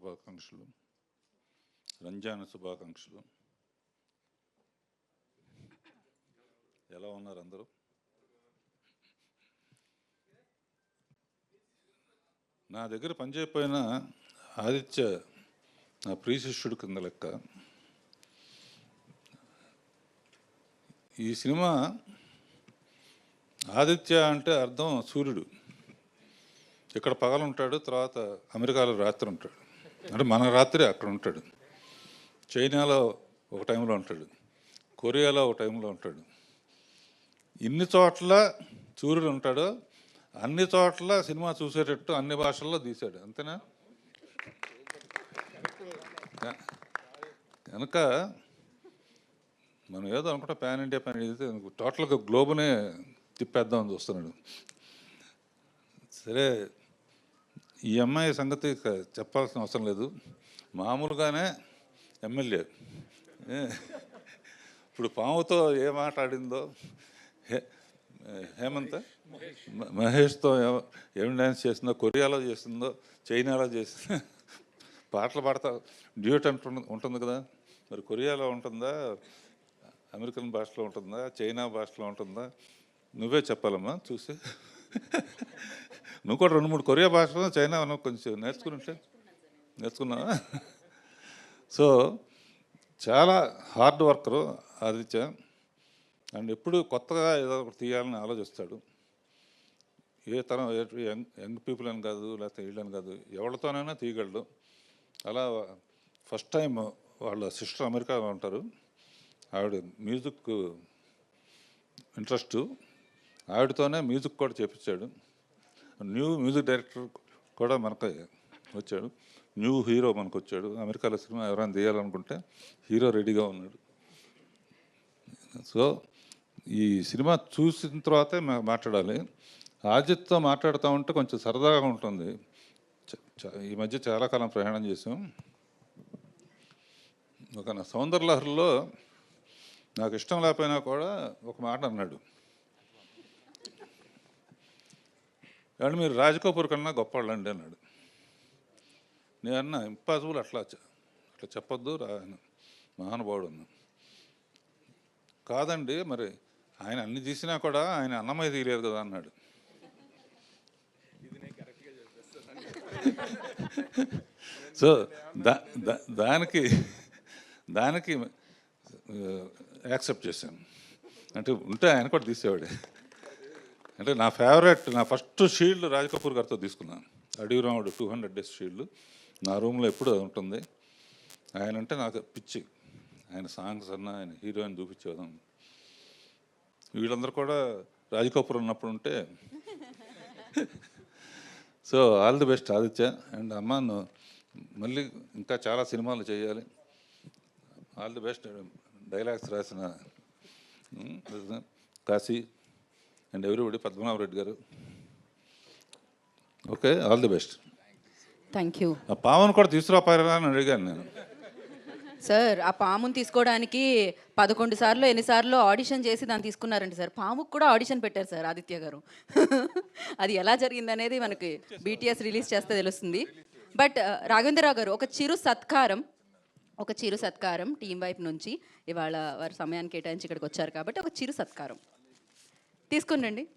శుభాకాంక్షలు. రంజాన్ శుభాకాంక్షలు. ఎలా ఉన్నారు అందరూ? నా దగ్గర పనిచేయపోయిన ఆదిత్య నా ప్రియ శిష్యుడు కింద లెక్క. ఈ సినిమా ఆదిత్య అంటే అర్థం సూర్యుడు. ఇక్కడ పగలుంటాడు తర్వాత అమెరికాలో రాత్రి ఉంటాడు. అంటే మన రాత్రి అక్కడ ఉంటాడు. చైనాలో ఒక టైంలో ఉంటాడు. కొరియాలో ఒక టైంలో ఉంటాడు. ఇన్ని చోట్ల సూర్యుడు ఉంటాడు అన్ని చోట్ల సినిమా చూసేటట్టు అన్ని భాషల్లో తీశాడు. అంతేనా? కనుక మనం ఏదో అనుకుంటా ప్యాన్ ఇండియా ప్యాన్ ఇండియా టోటల్గా గ్లోబునే తిప్పేద్దామని చూస్తున్నాడు. సరే ఈ అమ్మాయి సంగతి చెప్పాల్సిన అవసరం లేదు. మామూలుగానే ఎమ్మెల్యే. ఇప్పుడు పాముతో ఏ మాట్లాడిందో ఆడిందో? హే- హేమంత్? మహేష్తో ఏమి ఏం డ్యాన్స్ చేసిందో? కొరియాలో చేసిందో? చైనాలో చేసిందో పాటలు పాడతా డ్యూట్ అంటు ఉంటుంది కదా? మరి కొరియాలో ఉంటుందా? అమెరికన్ భాషలో ఉంటుందా? చైనా భాషలో ఉంటుందా? నువ్వే చెప్పాలమ్మా చూసి. నువ్వు కూడా రెండు మూడు కొరియా భాషలు చైనా నువ్వు కొంచెం నేర్చుకుని ఉంటే నేర్చుకున్నావా? సో చాలా హార్డ్ వర్కరు ఆదిత్య. అండ్ ఎప్పుడు కొత్తగా ఏదో ఒకటి తీయాలని ఆలోచిస్తాడు. ఏ తరం యంగ్ యంగ్ పీపుల్ అని కాదు లేకపోతే వీళ్ళని కాదు ఎవరితోనైనా తీయగలడు. అలా ఫస్ట్ టైం వాళ్ళ సిస్టర్ అమెరికాలో ఉంటారు. ఆవిడ మ్యూజిక్ ఇంట్రెస్ట్. ఆవిడతోనే మ్యూజిక్ కూడా చేపించాడు న్యూ మ్యూజిక్ డైరెక్టర్ కూడా మనకు వచ్చాడు. న్యూ హీరో మనకు వచ్చాడు అమెరికాలో సినిమా ఎవరైనా తీయాలనుకుంటే హీరో రెడీగా ఉన్నాడు. సో ఈ సినిమా చూసిన తర్వాతే మా- మాట్లాడాలి. ఆజిత్తో మాట్లాడుతూ ఉంటే కొంచెం సరదాగా ఉంటుంది. చ- చ- ఈ మధ్య చాలా కాలం ప్రయాణం చేసాం. ఒక నా సౌందర్యలహరిలో నాకు ఇష్టం లేకపోయినా కూడా ఒక మాట అన్నాడు. కానీ మీరు రాజకపూర్ కన్నా గొప్పవాళ్ళండి అన్నాడు. నేనన్నా ఇంపాసిబుల్ అట్లా అట్లా చెప్పొద్దు రా మహానుభావుడు అన్నా కాదండి మరి ఆయన అన్ని తీసినా కూడా ఆయన అన్నమయ్య తీయలేదు కదా అన్నాడు. సో దా- దానికి దానికి యాక్సెప్ట్ చేశాను. అంటే ఉంటే ఆయన కూడా తీసేవాడే. అంటే నా ఫేవరెట్ నా ఫస్ట్ షీల్డ్ రాజ్ కపూర్ గారితో తీసుకున్నాను. అడవి టూ హండ్రెడ్ డేస్ షీల్డ్. నా రూమ్లో ఎప్పుడు అది ఉంటుంది. ఆయన అంటే నాకు పిచ్చి. ఆయన సాంగ్స్ అన్నా ఆయన హీరోయిన్ చూపించేదాం వీళ్ళందరూ కూడా రాజ్ కపూర్ ఉన్నప్పుడు ఉంటే so all the best Aditya. And అమ్మ నువ్వు మళ్ళీ ఇంకా చాలా సినిమాలు చేయాలి. ఆల్ ది బెస్ట్ డైలాగ్స్ రాసిన కాశీ. అండ్ ఎవ్రీబడి పద్మనాభ రెడ్డి గారు. Okay all the best. Thank you ఆ పావన్ కూడా తీసుకురాపారా అని అడిగాను నేను. సార్ ఆ పాముని తీసుకోవడానికి పదకొండు సార్లు ఎన్నిసార్లు ఆడిషన్ చేసి దాన్ని తీసుకున్నారండి సార్? పాముకు కూడా ఆడిషన్ పెట్టారు సార్ ఆదిత్య గారు. అది ఎలా జరిగింది అనేది మనకి బీటీఎస్ రిలీజ్ చేస్తే తెలుస్తుంది. బట్ రాఘవేంద్రరావు గారు ఒక చిరు సత్కారం ఒక చిరు సత్కారం టీం వైపు నుంచి ఇవాళ వారి సమయాన్ని కేటాయించి ఇక్కడికి వచ్చారు కాబట్టి ఒక చిరు సత్కారం. తీసుకునండి